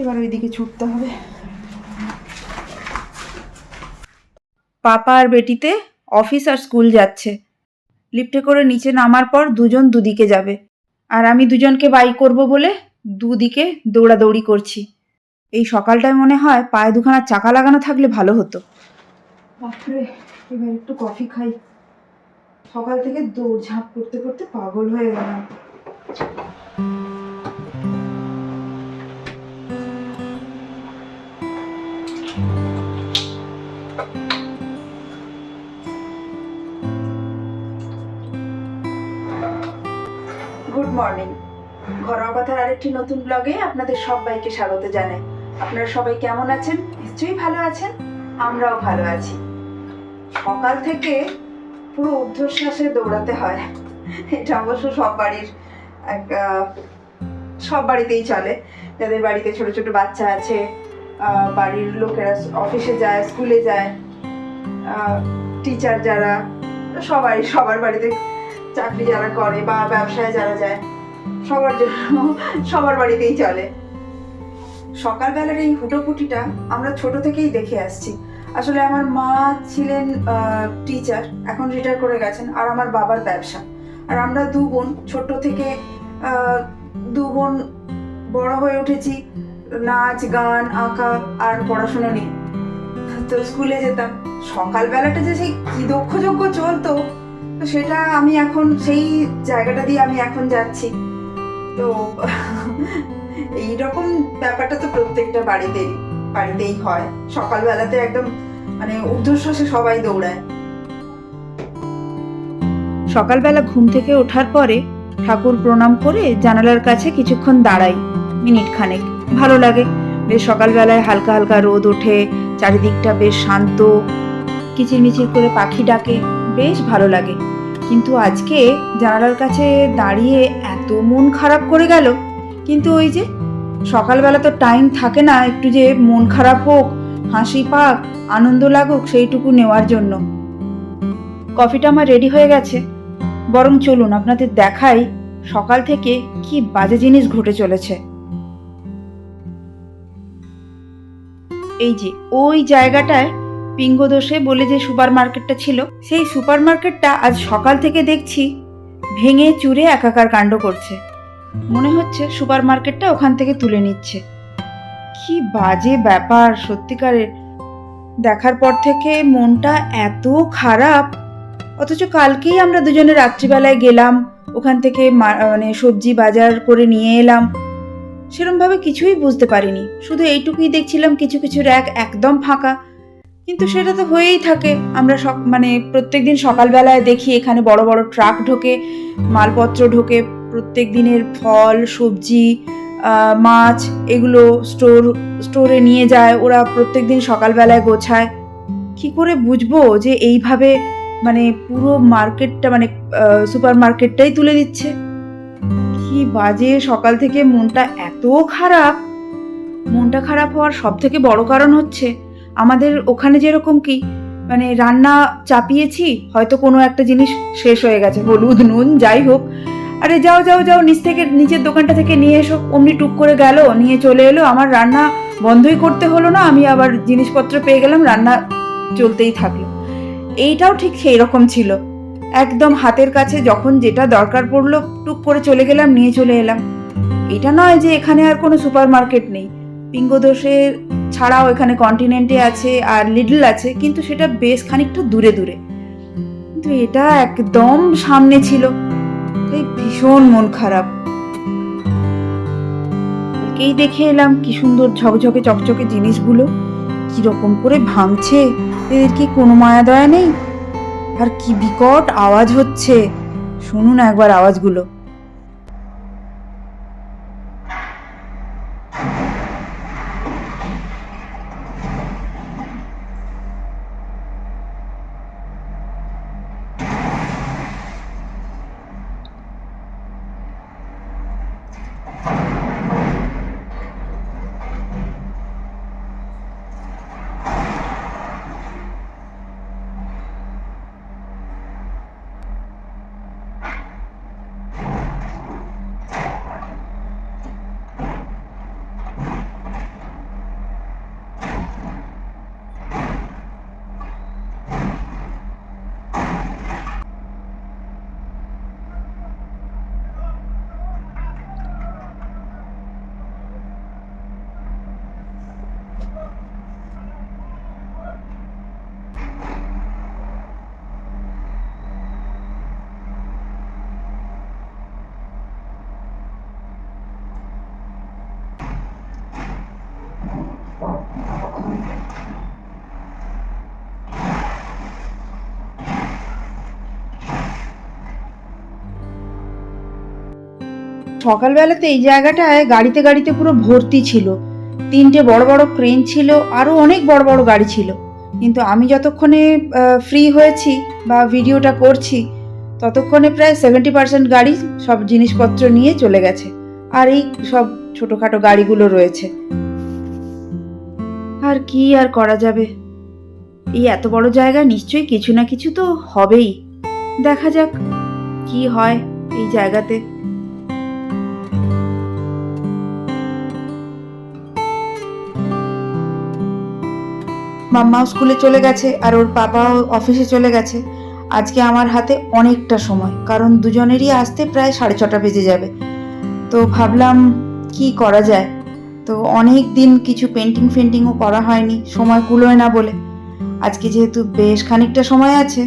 এবার ওইদিকে ছুটতে হবে। পাপা আর বেটিতে অফিস আর স্কুল যাচ্ছে। লিফটে করে নিচে নামার পর দুজন দুদিকে যাবে। আর আমি দুজনকে বাই করব বলে দুদিকে দৌড়াদৌড়ি করছি। এই সকালটায় মনে হয় পায়ে দুখানা চাকা লাগানো থাকলে ভালো হতো। এবার একটু কফি খাই। সকাল থেকে দৌড়ঝাঁপ করতে করতে পাগল হয়ে গেলাম। মর্নিং ঘরোয়া কথার আরেকটি নতুন ব্লগে আপনাদের সবাইকে স্বাগত জানাই। আপনারা সবাই কেমন আছেন? নিশ্চয়ই ভালো আছেন? আমরাও ভালো আছি। সকাল থেকে পুরো ঊর্ধ্বশ্বাসে দৌড়াতে হয়। এটা অবশ্য সব বাড়ির এক সব বাড়িতেই চলে। যাদের বাড়িতে ছোট ছোট বাচ্চা আছে বাড়ির লোকেরা অফিসে যায়, স্কুলে যায় টিচার যারা, সবাই সবার বাড়িতে চাকরি যারা করে বা ব্যবসায় যারা যায়, সবার জন্য, সবার বাড়িতেই চলে। সকালবেলার এই হুটোপুটিটা আমরা ছোট থেকেই দেখে আসছি। আসলে আমার মা ছিলেন টিচার এখন রিটায়ার করে গেছেন, আর আমার বাবার ব্যবসা। আর আমরা দু বোন, ছোট থেকে দু বোন বড় হয়ে উঠেছি, নাচ, গান, আঁকা, আর পড়াশুনো নিয়ে। তো স্কুলে যেতাম। সকালবেলাটা যে সেই কি দক্ষযজ্ঞ চলতো তো সেটা আমি এখন সেই জায়গাটা দিয়ে আমি এখন যাচ্ছি। তো এই রকম ব্যাপারটা তো প্রত্যেকটা বাড়িতেই বাড়িতেই হয়। সকালবেলাতে একদম মানে ঊর্ধ্বশ্বাসে সবাই দৌড়ায়। সকালবেলা ঘুম থেকে ওঠার পরে ঠাকুর প্রণাম করে জানালার কাছে কিছুক্ষণ দাঁড়াই, মিনিট খানেক। ভালো লাগে। বেশ সকালবেলায় হালকা হালকা রোদ ওঠে, চারিদিকটা বেশ শান্ত কিচিরমিচির করে পাখি ডাকে, বেশ ভালো লাগে। কিন্তু আজকে জানালার কাছে দাঁড়িয়ে এত মন খারাপ করে গেল। কিন্তু ওই যে, সকালবেলা তো টাইম থাকে না, একটু যে মন খারাপ হোক, হাসি পাক, আনন্দ লাগুক, সেইটুকু নেওয়ার জন্য। কফিটা আমার রেডি হয়ে গেছে। বরং চলুন, আপনাদের দেখাই সকাল থেকে কি বাজে জিনিস ঘটে চলেছে। এই যে, ওই জায়গাটায় পিঙ্গদোষে বলে যে সুপার মার্কেটটা ছিল, সেই সুপার মার্কেটটা আজ সকাল থেকে দেখছি ভেঙে চুরে একাকার কাণ্ড করছে। মনে হচ্ছে সুপার মার্কেটটা ওখান থেকে তুলে নিচ্ছে। কি বাজে ব্যাপার, সত্যিকারের। দেখার পর থেকে মনটা এত খারাপ। অথচ কালকেই আমরা দুজনে রাত্রিবেলায় গেলাম, ওখান থেকে মানে সবজি বাজার করে নিয়ে এলাম। সেরমভাবে কিছুই বুঝতে পারিনি। শুধু এইটুকুই দেখছিলাম কিছু কিছু র্যাক একদম ফাঁকা। কিন্তু সেটা তো হয়েই থাকে। আমরা মানে প্রত্যেক দিন সকালবেলায় দেখি এখানে বড় বড় ট্রাক ঢোকে, মালপত্র ঢোকে, প্রত্যেক দিনের ফল, সবজি মাছ এগুলো স্টোর, স্টোরে নিয়ে যায়, ওরা প্রত্যেক দিন সকালবেলায় গোছায়। কি করে বুঝব যে এইভাবে মানে পুরো মার্কেটটা মানে সুপার মার্কেটটাই তুলে দিচ্ছে? কি বাজে সকাল থেকে মনটা এত খারাপ। মনটা খারাপ হওয়ার সব থেকে বড় কারণ হচ্ছে আমাদের ওখানে যেরকম কি মানে রান্না চাপিয়েছি, হয়তো কোনো একটা জিনিস শেষ হয়ে গেছে, হলুদ, নুন, যাই হোক। আরে যাও যাও যাও, নিচ থেকে, নিচের দোকানটা থেকে নিয়ে এসো। অমনি টুক করে গেল, নিয়ে চলে এলো। আমার রান্না বন্ধই করতে হলো না, আমি আবার জিনিসপত্র পেয়ে গেলাম, রান্না চলতেই থাকল। এইটাও ঠিক সেই রকম ছিল। একদম হাতের কাছে যখন যেটা দরকার পড়ল, টুক করে চলে গেলাম, নিয়ে চলে এলাম। এটা নয় যে এখানে আর কোনো সুপার মার্কেট নেই। পিঙ্গদোষের ছাড়াও এখানে কন্টিনেন্টে আছে আর লিডল আছে, কিন্তু সেটা বেশ খানিকটা দূরে দূরে। কিন্তু এটা একদম সামনে ছিল। ভীষণ মন খারাপ। কালকেই দেখে এলাম কি সুন্দর ঝকঝকে চকচকে জিনিসগুলো, কি রকম করে ভাঙছে এদের কি কোনো মায়া দয়া নেই? আর কি বিকট আওয়াজ হচ্ছে। শুনুন একবার আওয়াজগুলো। সকালবেলাতে এই জায়গাটায় গাড়িতে গাড়িতে পুরো ভর্তি ছিল। তিনটে বড় বড় ক্রেন ছিল আরও অনেক বড় বড় গাড়ি ছিল। কিন্তু আমি যতক্ষণে ফ্রি হয়েছি বা ভিডিওটা করছি, ততক্ষণে প্রায় সেভেন্টি পার্সেন্ট গাড়ি সব জিনিসপত্র নিয়ে চলে গেছে। আর এই সব ছোটোখাটো গাড়িগুলো রয়েছে। আর কি আর করা যাবে? এই এত বড় জায়গা নিশ্চয়ই কিছু না কিছু তো হবেই। দেখা যাক কি হয় এই জায়গাতে। মাম্মাও স্কুলে চলে গেছে আর ওর বাবাও অফিসে চলে গেছে। আজকে আমার হাতে অনেকটা সময়, কারণ দুজনেরই আসতে প্রায় সাড়ে ছটা বেজে যাবে। তো ভাবলাম কি করা যায়? তো অনেক দিন কিছু পেন্টিং ফেন্টিংও করা হয়নি, সময় কুলোয় না বলে। আজকে যেহেতু বেশ খানিকটা সময় আছে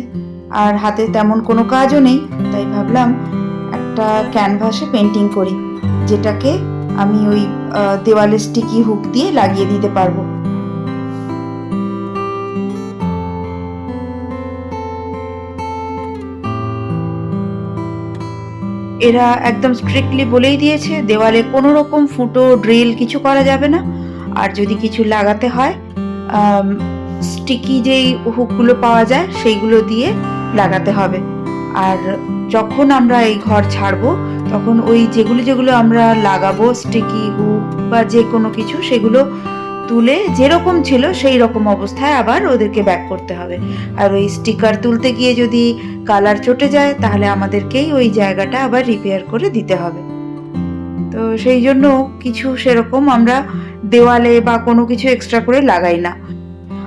আর হাতে তেমন কোনো কাজও নেই, তাই ভাবলাম একটা ক্যানভাসে পেন্টিং করি, যেটাকে আমি ওই দেওয়ালে স্টিকি হুক দিয়ে লাগিয়ে দিতে পারব। এরা একদম স্ট্রিক্টলি বলেই দিয়েছে, দেওয়ালে কোনো রকম ফুটো ড্রিল কিছু করা যাবে না। আর যদি কিছু লাগাতে হয় স্টিকি যেই হুকগুলো পাওয়া যায়, সেইগুলো দিয়ে লাগাতে হবে। আর যখন আমরা এই ঘর ছাড়বো, তখন ওই যেগুলো যেগুলো আমরা লাগাবো স্টিকি হুক বা যে কোনো কিছু, সেগুলো তুলে যেরকম ছিল সেই রকম অবস্থায় আবার ওদেরকে ব্যাক করতে হবে। আর ওই স্টিকার তুলতে গিয়ে যদি কালার চটে যায়, তাহলে আমাদেরকেই ওই জায়গাটা আবার রিপেয়ার করে দিতে হবে। তো সেই জন্য কিছু সেরকম আমরা দেওয়ালে বা কোনো কিছু এক্সট্রা করে লাগাই না।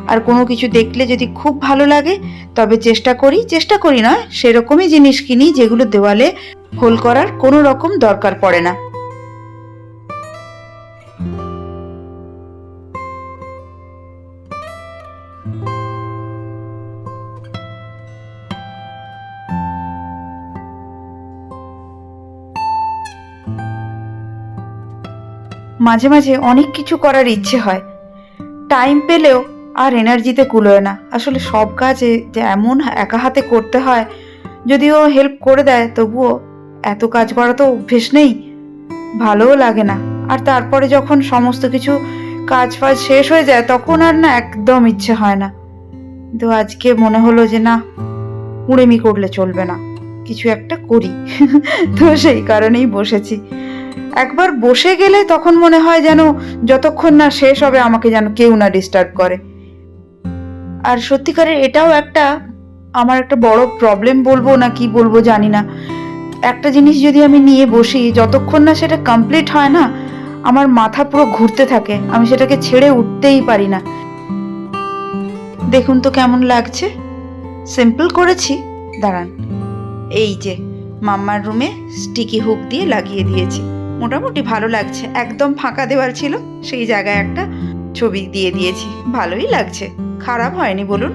আর কোনো কিছু দেখলে যদি খুব ভালো লাগে, তবে চেষ্টা করি চেষ্টা করি না সেরকমই জিনিস কিনি যেগুলো দেওয়ালে হোল করার কোনো রকম দরকার পড়ে না। মাঝে মাঝে অনেক কিছু করার ইচ্ছে হয়। টাইম পেলেও আর এনার্জিতে কুলোয় না। আসলে সব কাজে যে এমন একা হাতে করতে হয়, যদিও হেল্প করে দেয়, তবুও এত কাজ করা তো অভ্যেস নেই। ভালোও লাগে না। আর তারপরে যখন সমস্ত কিছু কাজ ফাজ শেষ হয়ে যায়, তখন আর না একদম ইচ্ছে হয় না। কিন্তু আজকে মনে হলো যে না, উড়েমি করলে চলবে না। কিছু একটা করি। তো সেই কারণেই বসেছি। একবার বসে গেলে তখন মনে হয় যেন যতক্ষণ না শেষ হবে আমাকে যেন কেউ না ডিস্টার্ব করে। আর সত্যিকারের এটাও একটা, আমার একটা বড় প্রবলেম বলব না কি বলব জানি না। একটা জিনিস যদি আমি নিয়ে বসি, যতক্ষণ না সেটা কমপ্লিট হয় না, আমার মাথা পুরো ঘুরতে থাকে, আমি সেটাকে ছেড়ে উঠতেই পারি না। দেখুন তো কেমন লাগছে। সিম্পল করেছি। দাঁড়ান। এই যে, মাম্মার রুমে স্টিকি হুক দিয়ে লাগিয়ে দিয়েছি। মোটামুটি ভালো লাগছে। একদম ফাঁকা দেওয়াল ছিল, সেই জায়গায় একটা ছবি দিয়ে দিয়েছি। ভালোই লাগছে। খারাপ হয়নি, বলুন?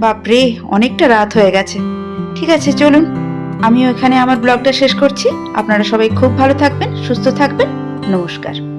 বাপরে, অনেকটা রাত হয়ে গেছে। ঠিক আছে, চলুন। আমিও এখানে আমার ব্লগটা শেষ করছি। আপনারা সবাই খুব ভালো থাকবেন, সুস্থ থাকবেন। নমস্কার।